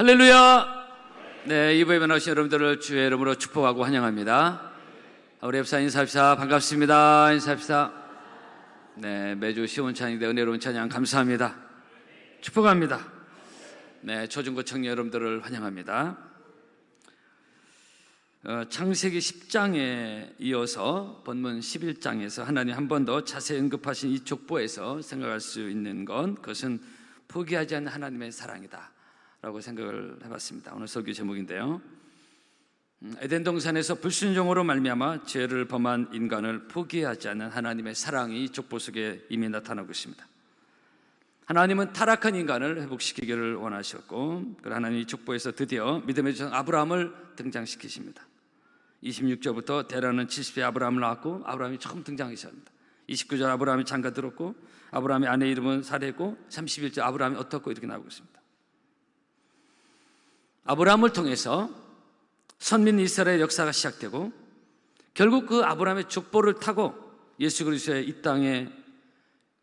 할렐루야! 네, 이부에 만나신 여러분들을 주의 이름으로 축복하고 환영합니다. 우리 옆사 인사합시다. 반갑습니다. 인사합시다. 네, 매주 시원찬인데 은혜로운 찬양 감사합니다. 축복합니다. 네, 초중고 청년 여러분들을 환영합니다. 어, 창세기 10장에 이어서 본문 11장에서 하나님 한 번 더 자세히 언급하신 이 족보에서 생각할 수 있는 건 그것은 포기하지 않는 하나님의 사랑이다. 라고 생각을 해봤습니다. 오늘 설교 제목인데요. 음, 에덴 동산에서 불순종으로 말미암아 죄를 범한 인간을 포기하지 않는 하나님의 사랑이 족보 속에 이미 나타나고 있습니다. 하나님은 타락한 인간을 회복시키기를 원하셨고, 그 하나님이 족보에서 드디어 믿음의 조 아브라함을 등장시키십니다. 26절부터 대라는 70세 아브라함을 낳았고, 아브라함이 처음 등장하셨습니다. 29절 아브라함이 장가 들었고, 아브라함의 아내 이름은 사례고, 31절 아브라함이 어떻고 이렇게 나오고 있습니다. 아브라함을 통해서 선민 이스라엘 역사가 시작되고 결국 그 아브라함의 족보를 타고 예수 그리스도의 이 땅에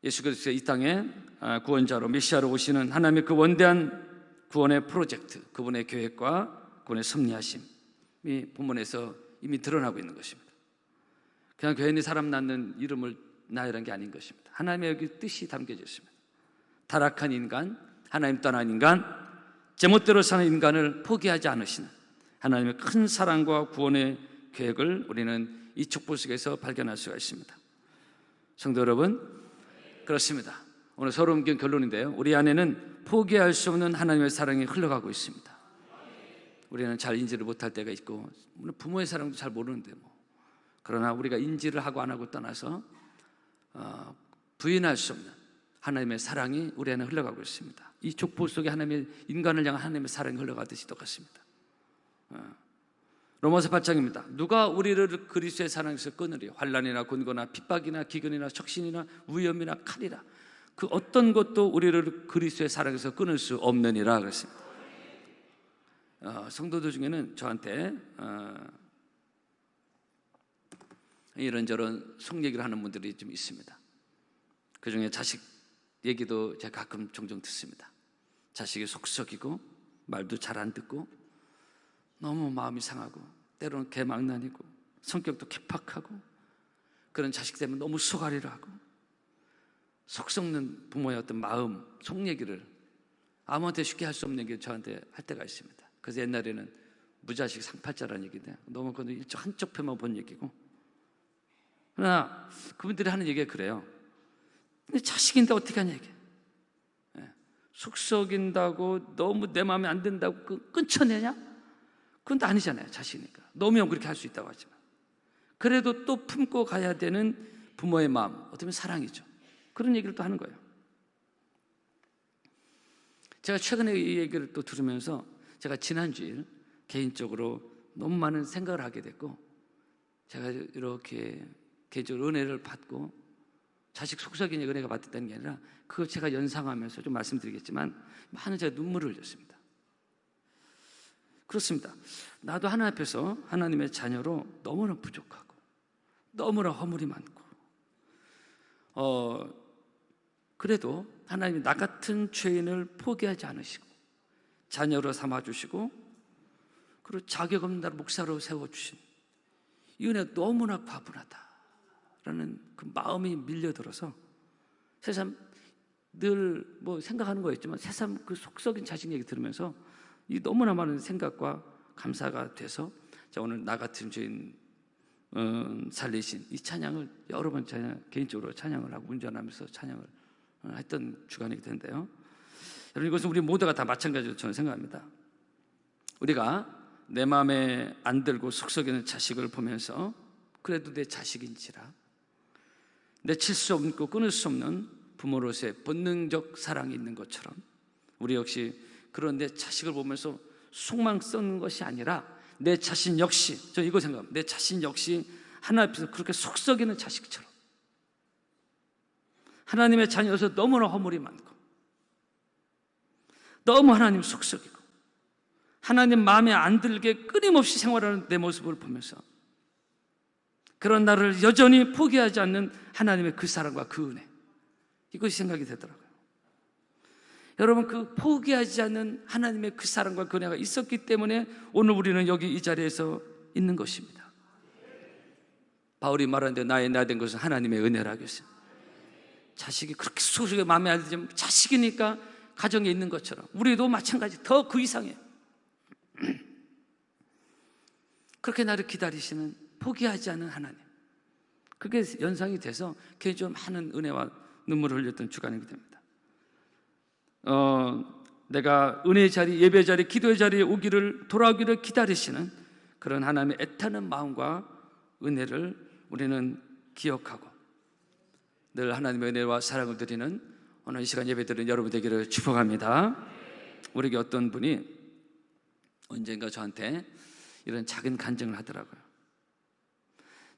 예수 그리스도의 이 땅에 아, 구원자로 메시아로 오시는 하나님의 그 원대한 구원의 프로젝트, 그분의 계획과 그분의 섭리하심이 본문에서 이미 드러나고 있는 것입니다. 그냥 괜히 사람 낳는 이름을 나이란 게 아닌 것입니다. 하나님의 여기 뜻이 담겨져 있습니다. 타락한 인간, 하나님 떠난 인간, 제멋대로 사는 인간을 포기하지 않으시는 하나님의 큰 사랑과 구원의 계획을 우리는 이 촉보 속에서 발견할 수가 있습니다. 성도 여러분, 그렇습니다. 오늘 서로 옮긴 결론인데요. 우리 안에는 포기할 수 없는 하나님의 사랑이 흘러가고 있습니다. 우리는 잘 인지를 못할 때가 있고, 부모의 사랑도 잘 모르는데 뭐. 그러나 우리가 인지를 하고 안 하고 떠나서 어, 부인할 수 없는 하나님의 사랑이 우리 안에 흘러가고 있습니다. 이 족보 속에 하나님의 인간을 향한 하나님의 사랑이 흘러가듯이 똑같습니다. 어. 로마서 8장입니다. 누가 우리를 그리스도의 사랑에서 끊으리? 환란이나 곤고나 핍박이나 기근이나 적신이나 위험이나 칼이라. 그 어떤 것도 우리를 그리스도의 사랑에서 끊을 수 없느니라 그랬습니다. 어, 성도들 중에는 저한테 어, 이런저런 속 얘기를 하는 분들이 좀 있습니다. 그 중에 자식 얘기도 제가 가끔 종종 듣습니다. 자식이 속썩이고 말도 잘 안 듣고 너무 마음이 상하고 때로는 개망난이고 성격도 개팍하고 그런 자식 때문에 너무 속앓이를 하고 속 썩는 부모의 어떤 마음, 속 얘기를 아무한테 쉽게 할 수 없는 게 저한테 할 때가 있습니다. 그래서 옛날에는 무자식 상팔자라는 얘기인데 너무 그건 일쪽 한쪽 편만 본 얘기고 그러나 그분들이 하는 얘기가 그래요. 근데 자식인데 어떻게 하냐 이게. 예. 속썩인다고 너무 내 마음에 안 든다고 그 끊쳐내냐? 그건 아니잖아요. 자식이니까. 너무면 그렇게 할 수 있다고 하지만. 그래도 또 품고 가야 되는 부모의 마음, 어떻게 보면 사랑이죠. 그런 얘기를 또 하는 거예요. 제가 최근에 이 얘기를 또 들으면서 제가 지난주일 개인적으로 너무 많은 생각을 하게 됐고 제가 이렇게 개인적으로 은혜를 받고 자식 속삭이니 은혜가 받았다는 게 아니라 그거 제가 연상하면서 좀 말씀드리겠지만 많은 제가 눈물을 흘렸습니다. 그렇습니다. 나도 하나 앞에서 하나님의 자녀로 너무나 부족하고 너무나 허물이 많고 어 그래도 하나님이 나 같은 죄인을 포기하지 않으시고 자녀로 삼아 주시고 그리고 자격 없는 나를 목사로 세워 주신 이 은혜 너무나 과분하다. 라는 그 마음이 밀려들어서 세상 늘뭐 생각하는 거였지만 세상 그 속썩인 자식 얘기 들으면서 이 너무나 많은 생각과 감사가 돼서 자 오늘 나 같은 죄인 어, 살리신 이 찬양을 여러 번 찬양, 개인적으로 찬양을 하고 운전하면서 찬양을 어, 했던 주간이기 텐데요. 여러분 이것은 우리 모두가 다 마찬가지로 저는 생각합니다. 우리가 내 마음에 안 들고 속썩이는 자식을 보면서 그래도 내 자식인지라 내칠 수 없고 끊을 수 없는 부모로서의 본능적 사랑이 있는 것처럼 우리 역시 그런 내 자식을 보면서 속망 썩는 것이 아니라 내 자신 역시 저 이거 생각합니다. 내 자신 역시 하나 앞에서 그렇게 속 썩이는 자식처럼 하나님의 자녀여서 너무나 허물이 많고 너무 하나님 속 썩이고 하나님 마음에 안 들게 끊임없이 생활하는 내 모습을 보면서 그런 나를 여전히 포기하지 않는 하나님의 그 사랑과 그 은혜. 이것이 생각이 되더라고요. 여러분 그 포기하지 않는 하나님의 그 사랑과 그 은혜가 있었기 때문에 오늘 우리는 여기 이 자리에서 있는 것입니다. 바울이 말하는데 나의 나 된 것은 하나님의 은혜라 하겠어요. 자식이 그렇게 소중히 마음에 안 들지만 자식이니까 가정에 있는 것처럼 우리도 마찬가지 더 그 이상이에요. 그렇게 나를 기다리시는 포기하지 않는 하나님. 그게 연상이 돼서 그게 좀 많은 은혜와 눈물을 흘렸던 주간이 됩니다. 어, 내가 은혜의 자리, 예배 자리, 기도의 자리에 오기를 돌아오기를 기다리시는 그런 하나님의 애타는 마음과 은혜를 우리는 기억하고 늘 하나님의 은혜와 사랑을 드리는 오늘 이 시간 예배 드리는 여러분 되기를 축복합니다. 우리에게 어떤 분이 언젠가 저한테 이런 작은 간증을 하더라고요.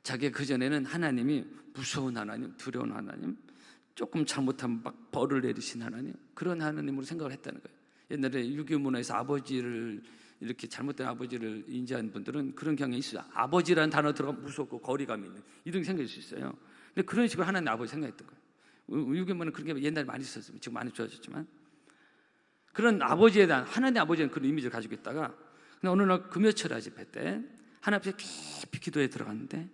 자기가 그전에는 하나님이 무서운 하나님, 두려운 하나님, 조금 잘못하면 막 벌을 내리신 하나님, 그런 하나님으로 생각을 했다는 거예요. 옛날에 유교 문화에서 아버지를 이렇게 잘못된 아버지를 인지한 분들은 그런 경향이 있어요. 아버지라는 단어 들어가 무섭고 거리감이 있는 이런 생각일 수 있어요. 근데 그런 식으로 하나님 아버지 생각했던 거예요. 유교 문화는 그런 게 옛날에 많이 있었어요. 지금 많이 좋아졌지만 그런 아버지에 대한 하나님 아버지는 그런 이미지를 가지고 있다가 근데 어느 날 금요철 집회 때 하나님 앞에 깊이 기도에 들어갔는데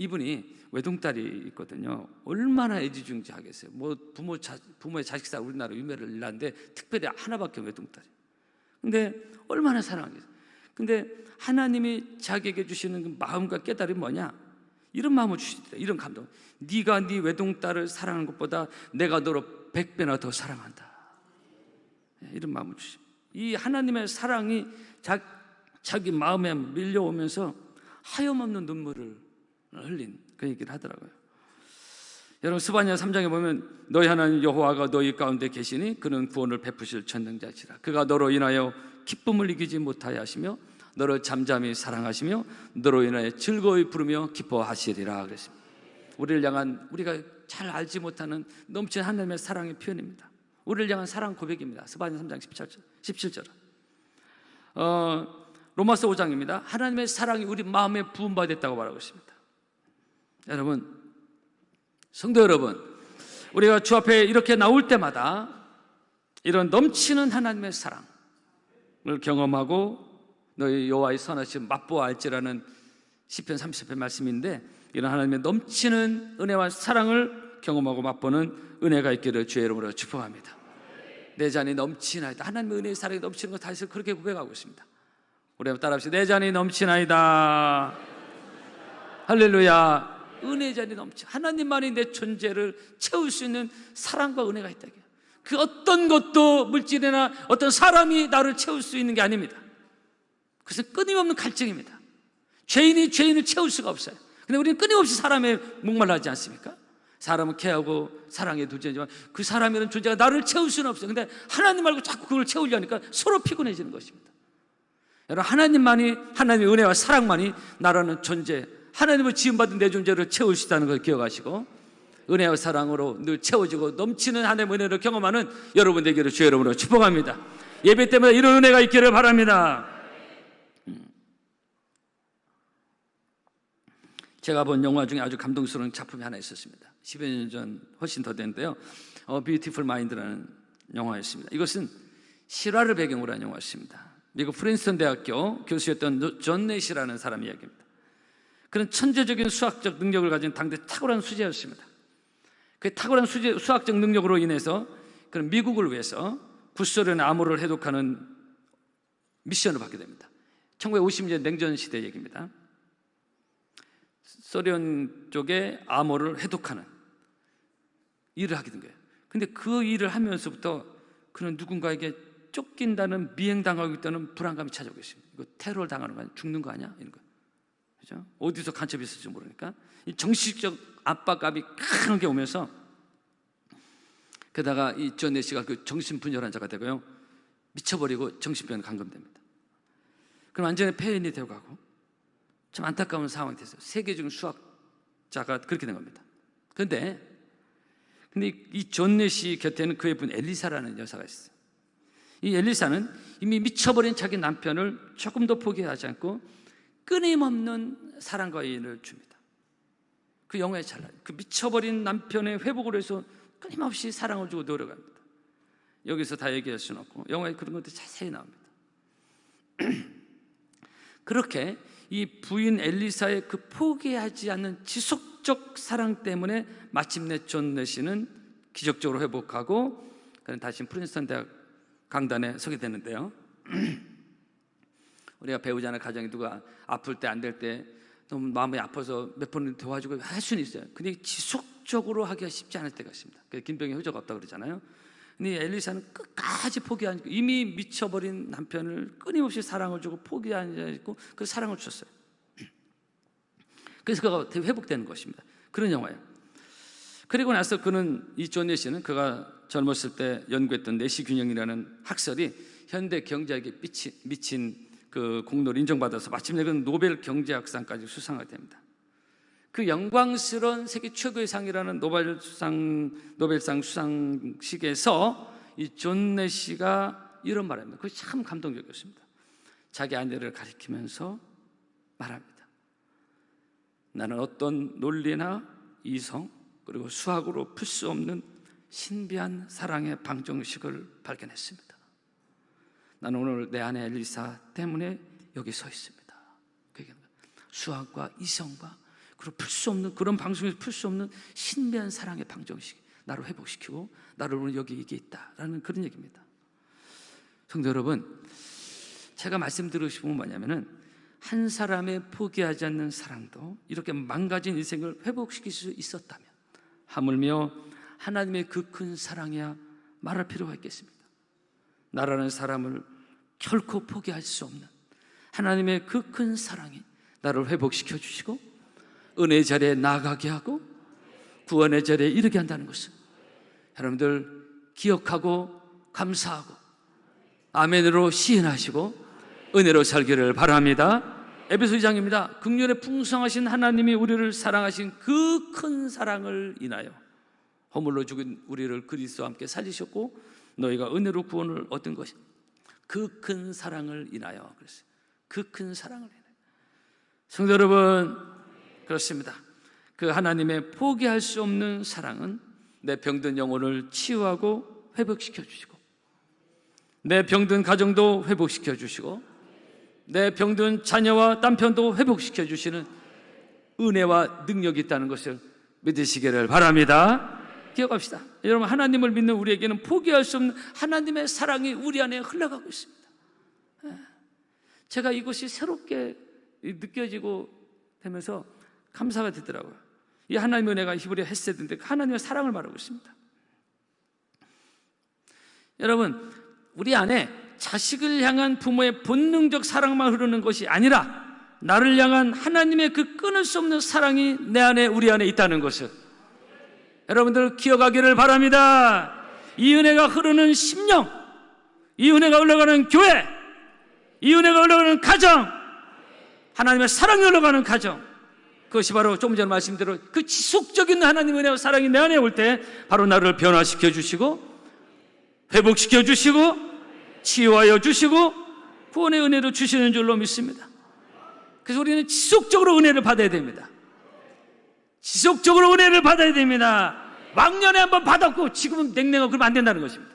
이분이 외동딸이 있거든요. 얼마나 애지중지하겠어요. 뭐 부모 자, 부모의 자식사 우리나라 유명을 일났는데 특별히 하나밖에 외동딸이. 근데 얼마나 사랑하겠어요. 근데 하나님이 자기에게 주시는 그 마음과 깨달음이 뭐냐? 이런 마음을 주시더라. 이런 감동. 네가 네 외동딸을 사랑하는 것보다 내가 너를 백 배나 더 사랑한다. 예, 이런 마음을 주십. 이 하나님의 사랑이 자, 자기 마음에 밀려오면서 하염없는 눈물을 흘린 그 얘기를 하더라고요. 여러분 스바냐 3장에 보면 너희 하나님 여호와가 너희 가운데 계시니 그는 구원을 베푸실 전능자시라. 그가 너로 인하여 기쁨을 이기지 못하여 하시며 너를 잠잠히 사랑하시며 너로 인하여 즐거이 부르며 기뻐하시리라 그랬습니다. 우리를 향한 우리가 잘 알지 못하는 넘치는 하나님의 사랑의 표현입니다. 우리를 향한 사랑 고백입니다. 스바냐 3장 17절. 17절. 어, 로마서 5장입니다. 하나님의 사랑이 우리 마음에 부음받았다고 말하고 있습니다. 여러분, 성도 여러분, 우리가 주 앞에 이렇게 나올 때마다 이런 넘치는 하나님의 사랑을 경험하고 너희 여호와의 선하심 맛보아 알지라는 시편 30편 말씀인데 이런 하나님의 넘치는 은혜와 사랑을 경험하고 맛보는 은혜가 있기를 주의 이름으로 축복합니다. 내 잔이 넘치나이다. 하나님의 은혜의 사랑이 넘치는 것 다시 그렇게 고백하고 있습니다. 우리 한번 따라합시다. 내 잔이 넘치나이다. 할렐루야. 은혜 잔이 넘치. 하나님만이 내 존재를 채울 수 있는 사랑과 은혜가 있다. 그 어떤 것도 물질이나 어떤 사람이 나를 채울 수 있는 게 아닙니다. 그것은 끊임없는 갈증입니다. 죄인이 죄인을 채울 수가 없어요. 근데 우리는 끊임없이 사람에 목말라하지 않습니까? 사람은 케하고 사랑의 두제지만 그 사람이라는 존재가 나를 채울 수는 없어요. 근데 하나님 말고 자꾸 그걸 채우려니까 서로 피곤해지는 것입니다. 여러분, 하나님만이, 하나님의 은혜와 사랑만이 나라는 존재, 하나님을 지음받은 내 존재를 채울 수 있다는 걸 기억하시고 은혜와 사랑으로 늘 채워지고 넘치는 하나님의 은혜를 경험하는 여러분 되기를 주의 이름으로 축복합니다. 예배 때마다 이런 은혜가 있기를 바랍니다. 음. 제가 본 영화 중에 아주 감동스러운 작품이 하나 있었습니다. 10여 년 전 훨씬 더 됐는데요. 어, 뷰티풀 마인드라는 영화였습니다. 이것은 실화를 배경으로 한 영화였습니다. 미국 프린스턴 대학교 교수였던 존 넷이라는 사람 이야기입니다. 그런 천재적인 수학적 능력을 가진 당대 탁월한 수재였습니다. 그 탁월한 수재, 수학적 능력으로 인해서 그런 미국을 위해서 구소련의 암호를 해독하는 미션을 받게 됩니다. 1950년 냉전 시대 얘기입니다. 소련 쪽에 암호를 해독하는 일을 하게 된 거예요. 근데 그 일을 하면서부터 그는 누군가에게 쫓긴다는 미행당하고 있다는 불안감이 찾아오고 있습니다. 이거 테러를 당하는 거 아니야? 죽는 거 아니야? 이런 거. 그죠? 어디서 간첩이 있을지 모르니까 이 정신적 압박감이 크게 오면서 게다가 이 전네 씨가 그 정신분열 환자가 되고요. 미쳐버리고 정신병에 감금됩니다. 그럼 완전히 폐인이 되고 가고 참 안타까운 상황이 됐어요. 세계적인 수학자가 그렇게 된 겁니다. 그런데 근데 이 존네 씨 곁에는 그의 분 엘리사라는 여사가 있어요. 이 엘리사는 이미 미쳐버린 자기 남편을 조금도 포기하지 않고 끊임없는 사랑과 애인을 줍니다. 그 영화의 찰나, 그 미쳐버린 남편의 회복을 위해서 끊임없이 사랑을 주고 노력합니다. 여기서 다 얘기할 수는 없고 영화에 그런 것도 자세히 나옵니다. 그렇게 이 부인 엘리사의 그 포기하지 않는 지속적 사랑 때문에 마침내 존 내시는 기적적으로 회복하고 그는 다시 프린스턴 대학 강단에 서게 되는데요. 우리가 배우자나 가정이 누가 아플 때 안 될 때 너무 마음이 아파서 몇 번 도와주고 할 수는 있어요. 근데 지속적으로 하기가 쉽지 않을 때가 있습니다. 김병희 효자가 없다 그러잖아요. 근데 엘리사는 끝까지 포기한 이미 미쳐버린 남편을 끊임없이 사랑을 주고 포기하고 그 사랑을 줬어요. 그래서 그가 회복되는 것입니다. 그런 영화예요. 그리고 나서 그는 이존 내시는 그가 젊었을 때 연구했던 내시 균형이라는 학설이 현대 경제학에 미친 그 공로를 인정받아서 마침내 그 노벨 경제학상까지 수상하게 됩니다. 그 영광스러운 세계 최고의 상이라는 노벨 수상 노벨상 수상식에서 이존 내시가 이런 말합니다. 그게 참 감동적이었습니다. 자기 아내를 가리키면서 말합니다. 나는 어떤 논리나 이성 그리고 수학으로 풀 수 없는 신비한 사랑의 방정식을 발견했습니다. 나는 오늘 내 아내 엘리사 때문에 여기 서 있습니다. 수학과 이성과 그리고 풀 수 없는 그런 방송에서 풀 수 없는 신비한 사랑의 방정식 나를 회복시키고 나를 오늘 여기 이게 있다라는 그런 얘기입니다. 성도 여러분, 제가 말씀드리고 뭐냐면은 한 사람의 포기하지 않는 사랑도 이렇게 망가진 인생을 회복시킬 수 있었다면 하물며 하나님의 그 큰 사랑이야 말할 필요가 있겠습니다. 나라는 사람을 결코 포기할 수 없는 하나님의 그 큰 사랑이 나를 회복시켜 주시고 은혜 자리에 나가게 하고 구원의 자리에 이르게 한다는 것을 여러분들 기억하고 감사하고 아멘으로 시인하시고 은혜로 살기를 바랍니다. 에베소 2장입니다. 극률에 풍성하신 하나님이 우리를 사랑하신 그 큰 사랑을 인하여 허물로 죽은 우리를 그리스도와 함께 살리셨고 너희가 은혜로 구원을 얻은 것이 그 큰 사랑을 인하여 그랬어요. 그 큰 사랑을 인하여. 성도 여러분 그렇습니다. 그 하나님의 포기할 수 없는 사랑은 내 병든 영혼을 치유하고 회복시켜 주시고 내 병든 가정도 회복시켜 주시고 내 병든 자녀와 남편도 회복시켜 주시는 은혜와 능력이 있다는 것을 믿으시기를 바랍니다. 기억합시다. 여러분 하나님을 믿는 우리에게는 포기할 수 없는 하나님의 사랑이 우리 안에 흘러가고 있습니다. 예. 제가 이것이 새롭게 느껴지고 되면서 감사가 되더라고요. 이 하나님의 은혜가 히브리 헤세드인데 하나님의 사랑을 말하고 있습니다. 여러분 우리 안에 자식을 향한 부모의 본능적 사랑만 흐르는 것이 아니라 나를 향한 하나님의 그 끊을 수 없는 사랑이 내 안에 우리 안에 있다는 것을 여러분들 기억하기를 바랍니다. 이 은혜가 흐르는 심령, 이 은혜가 흘러가는 교회, 이 은혜가 흘러가는 가정, 하나님의 사랑이 흘러가는 가정, 그것이 바로 조금 전에 말씀대로 그 지속적인 하나님의 은혜와 사랑이 내 안에 올 때 바로 나를 변화시켜 주시고 회복시켜 주시고 치유하여 주시고 구원의 은혜를 주시는 줄로 믿습니다. 그래서 우리는 지속적으로 은혜를 받아야 됩니다. 지속적으로 은혜를 받아야 됩니다. 왕년에 한번 받았고 지금은 냉랭하고 그러면 안 된다는 것입니다.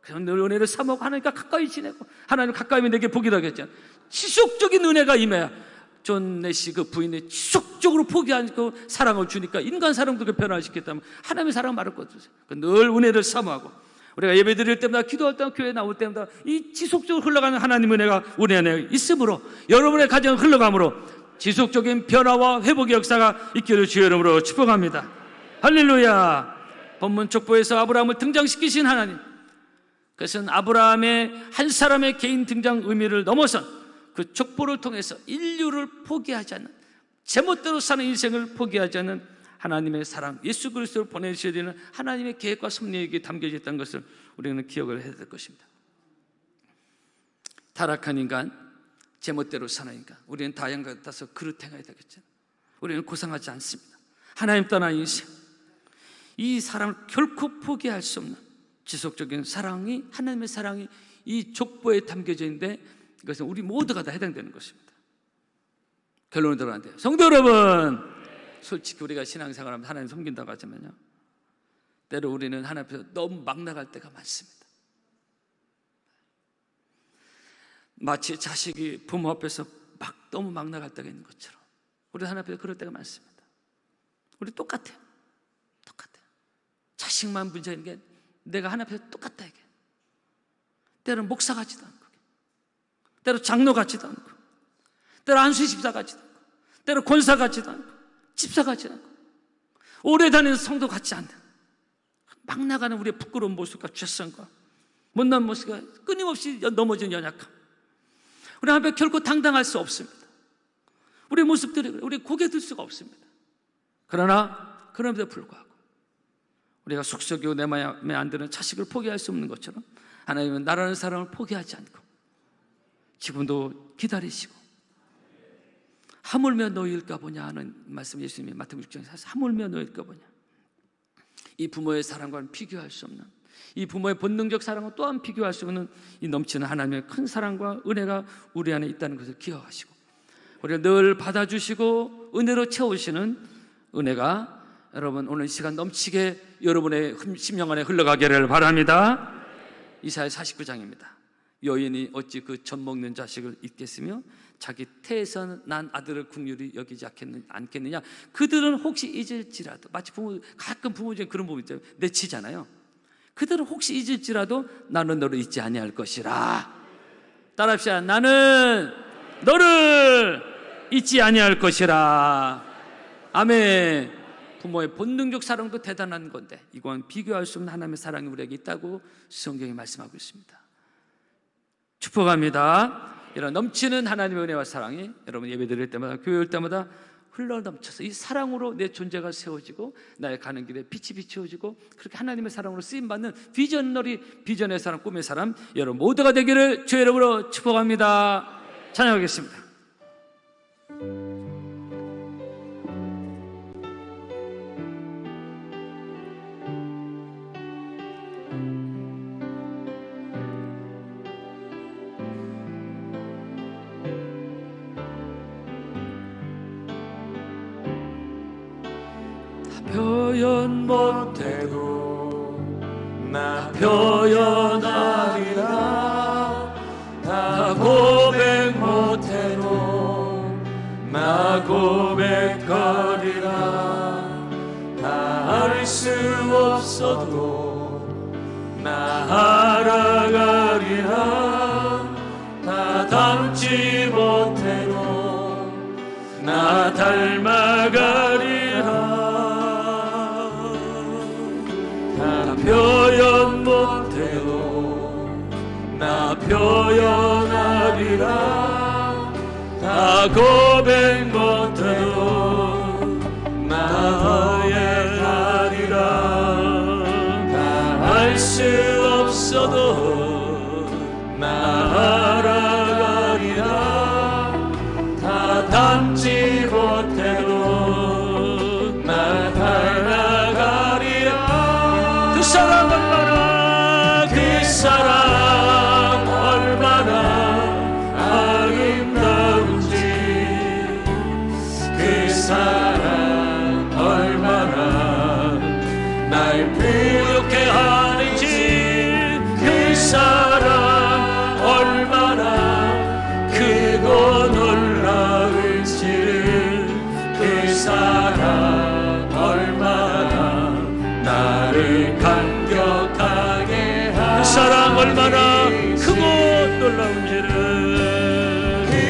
그래서 늘 은혜를 사먹고 하나님과 가까이 지내고 하나님 가까이 면 내게 복이라 했잖아요. 지속적인 은혜가 임해야 존 내시 그 부인이 지속적으로 포기하고 사랑을 주니까 인간 사랑도 그 변화시켰다면 하나님의 사랑 말을 거두세요. 그늘 은혜를 사모하고 우리가 예배 드릴 때마다 기도할 때마다 교회 나올 때마다 이 지속적으로 흘러가는 하나님 은혜가 우리 안에 있으므로 여러분의 가정을 흘러가므로 지속적인 변화와 회복의 역사가 있기를 주의 이름으로 축복합니다. 할렐루야. 본문 족보에서 아브라함을 등장시키신 하나님. 그것은 아브라함의 한 사람의 개인 등장 의미를 넘어선 그 족보를 통해서 인류를 포기하지 않는 제멋대로 사는 인생을 포기하지 않는 하나님의 사랑, 예수 그리스도를 보내주셔야 되는 하나님의 계획과 섭리에게 담겨져 있다는 것을 우리는 기억을 해야 될 것입니다. 타락한 인간, 제멋대로 사나니까 우리는 다양 같아서 그릇 행해야 되겠죠. 우리는 고상하지 않습니다. 하나님 떠난 인생, 이 사랑을 결코 포기할 수 없는 지속적인 사랑이 하나님의 사랑이 이 족보에 담겨져 있는데 이것은 우리 모두가 다 해당되는 것입니다. 결론을 들어간대요. 성도 여러분, 솔직히 우리가 신앙생활하면 하나님 섬긴다고 하지만요. 때로 우리는 하나님 앞에서 너무 막 나갈 때가 많습니다. 마치 자식이 부모 앞에서 막 너무 막 때가 있는 것처럼 우리 하나님 앞에 그럴 때가 많습니다. 우리 똑같아요. 똑같아요. 자식만 문제인 게 내가 하나님 앞에 똑같다 이게. 때로는 목사 같지도 않고, 때로 장로 같지도 않고, 때로 안수 집사 같지도 않고, 때로 권사 같지도 않고, 집사 같지도 않고, 오래 다니는 성도 같지 않는 막 나가는 우리의 부끄러운 모습과 죄성과 못난 모습과 끊임없이 넘어진 연약함. 우리 앞에 결코 당당할 수 없습니다. 우리 모습들이 우리 고개 들 수가 없습니다. 그러나 그럼에도 불구하고 우리가 속썩이고 내 마음에 안 드는 자식을 포기할 수 없는 것처럼 하나님은 나라는 사랑을 포기하지 않고 지금도 기다리시고 하물며 너희일까 보냐 하는 말씀 예수님이 마태복음 6장에서 하물며 너희일까 보냐 이 부모의 사랑과는 비교할 수 없는 이 부모의 본능적 사랑과 또한 비교할 수 없는 이 넘치는 하나님의 큰 사랑과 은혜가 우리 안에 있다는 것을 기억하시고 우리를 늘 받아주시고 은혜로 채우시는 은혜가 여러분 오늘 시간 넘치게 여러분의 심령 안에 흘러가기를 바랍니다. 이사야 49장입니다. 여인이 어찌 그 젖 먹는 자식을 잊겠으며 자기 태에서 난 아들을 국률이 여기지 않겠느냐? 그들은 혹시 잊을지라도 마치 부모 가끔 부모 중에 그런 부분 있잖아요. 내치잖아요. 그들은 혹시 잊을지라도 나는 너를 잊지 아니할 것이라. 따라합시다. 나는 너를 잊지 아니할 것이라. 아멘. 부모의 본능적 사랑도 대단한 건데 이건 비교할 수 없는 하나님의 사랑이 우리에게 있다고 성경이 말씀하고 있습니다. 축복합니다 이런 넘치는 하나님의 은혜와 사랑이 여러분 예배 드릴 때마다 교회 올 때마다 흘러 넘쳐서 이 사랑으로 내 존재가 세워지고 나의 가는 길에 빛이 비추어지고 그렇게 하나님의 사랑으로 쓰임 받는 비전너리 비전의 사람 꿈의 사람 여러분 모두가 되기를 주의 이름으로 축복합니다. 찬양하겠습니다. 표현 못해도 나 표현하리라 다 고백 못해도 나 고백하리라. 다 알 수 없어도 나 알아가리라. 다 닮지 못해도 나 닮아가 하리라 다 고백 못해도 나 고백하리라. 다 알 수 없어도 나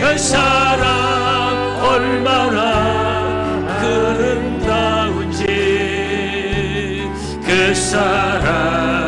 그 사랑 얼마나 그름다운지 그 사랑